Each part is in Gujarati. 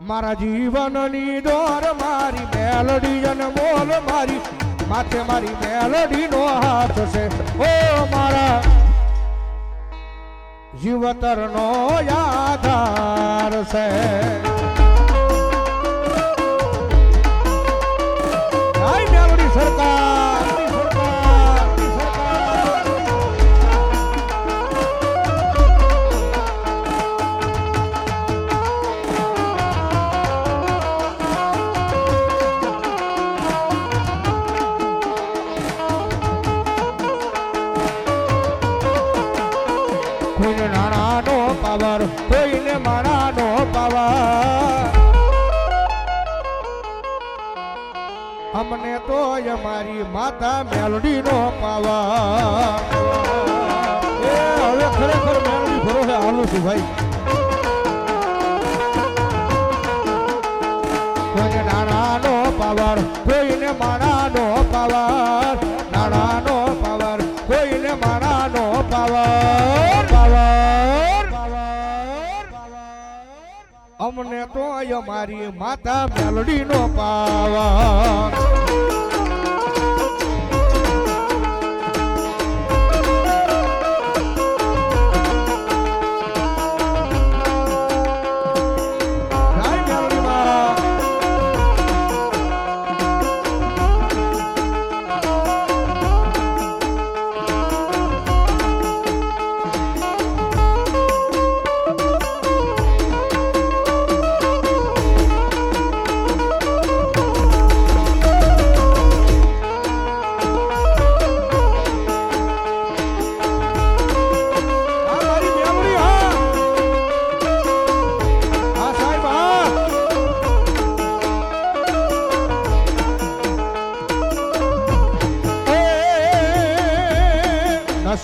મારા જીવનની દોર મારી, મેલડી અને બોલ મારી, માથે મારી મેલડી નો હાથ છે. ઓ મારા જીવતર નો આધાર છે. પાવર કોઈને માણાનો પાવર. અમને તો અમારી માતા મેલડીનો પાવર. એ હવે ખરેખર મેલડી ભરોસે હાલું છું ભાઈ. કોઈને નાણાનો પાવર, કોઈને માણાનો અમને તો અમારી માતા મેલડી નો જય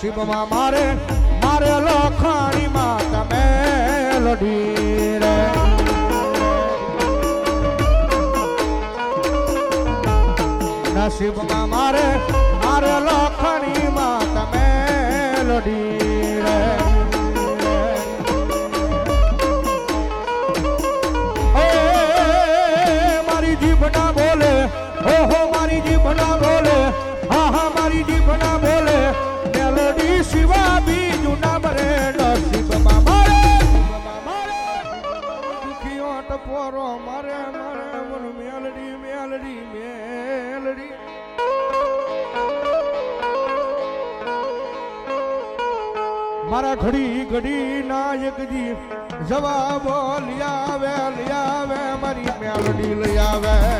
નસીબમાં મારે મારે લખાણીમાં તમે લડી રે. નસીબમાં મારે મારે લખણીમાં તમે લડી રે. મારી જીભ ના બોલે મારી જીભ ના બોલે, હા હા, મારી જીભ બોલે ટપોરો મારે મારે મન મેલડી મેલડી મેલડી. મારા ઘડી ઘડી નાયકજી જવાબો લઈ આવે લઈ આવે મારી મેલડી લઈ આવે.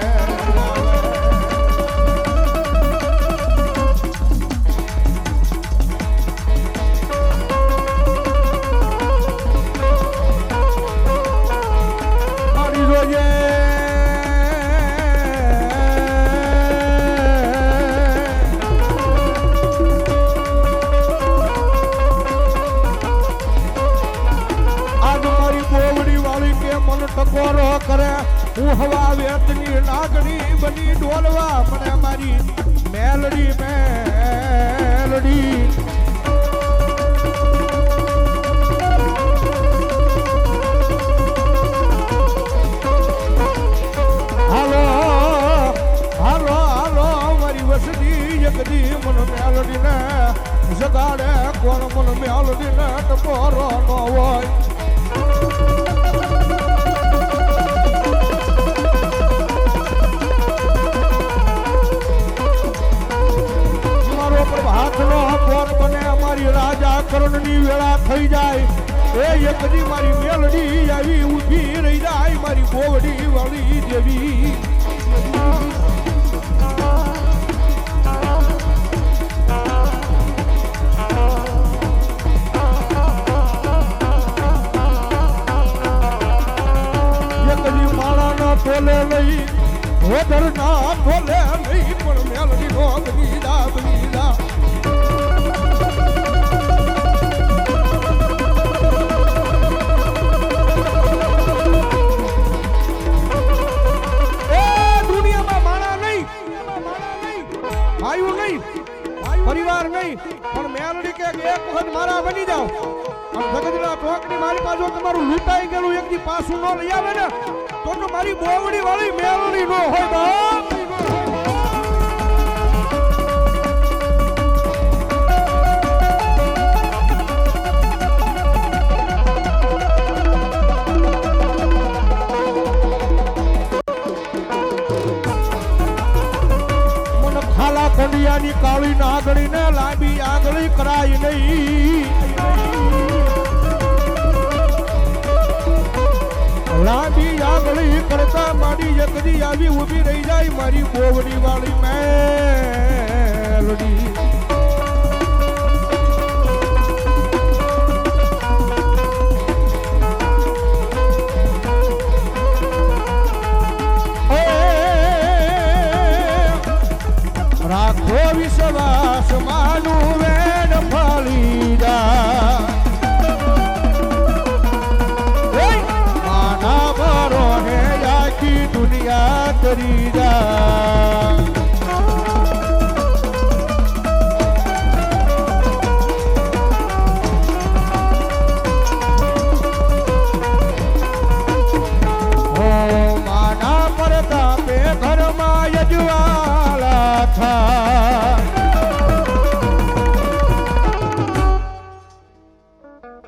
ટકોરો કરે હું હવા વેતની લાગણી બની ડોલવા મને મારી મેલડી મેલડી. હાલો હાલો હાલો, મારી વસડી જગદી મન મેલડી ને જગાડે કોણ મન મેલડી ને ટકોરો ન હોય. એ એકદી મારી મેલડી આવી ઊભી રહી જાય, મારી ગોવડી વાળી દેવી. એકદી માળાના તોલે લઈ હોદર ના તોલે નહીં પણ મેલડી નો બનીદા બનીદા ભાઈઓ નહીં, પરિવાર નહીં, પણ મેલડી કે એક વખત મારા બની જાઓ. અને જગતના ટોકની મારી પાછો તમારું લૂંટાઈ ગયેલું એકથી પાછું ન લઈ આવે ને તો મારી બોવડી વાળી મેલડી નો હોય. ખાલા કાળી નાગણી ને લાંબી આંગળી કરાય નહીં. લાંબી આંગળી કરતા મારી એકદી આવી ઊભી રહી જાય મારી બોવડી વાળી મેલડી. રાખો વિશ્વાસ માનું વેણ ફળી જા માના બરો હે આખી દુનિયા કરી જા ઘરમાં યજવાલા কথা।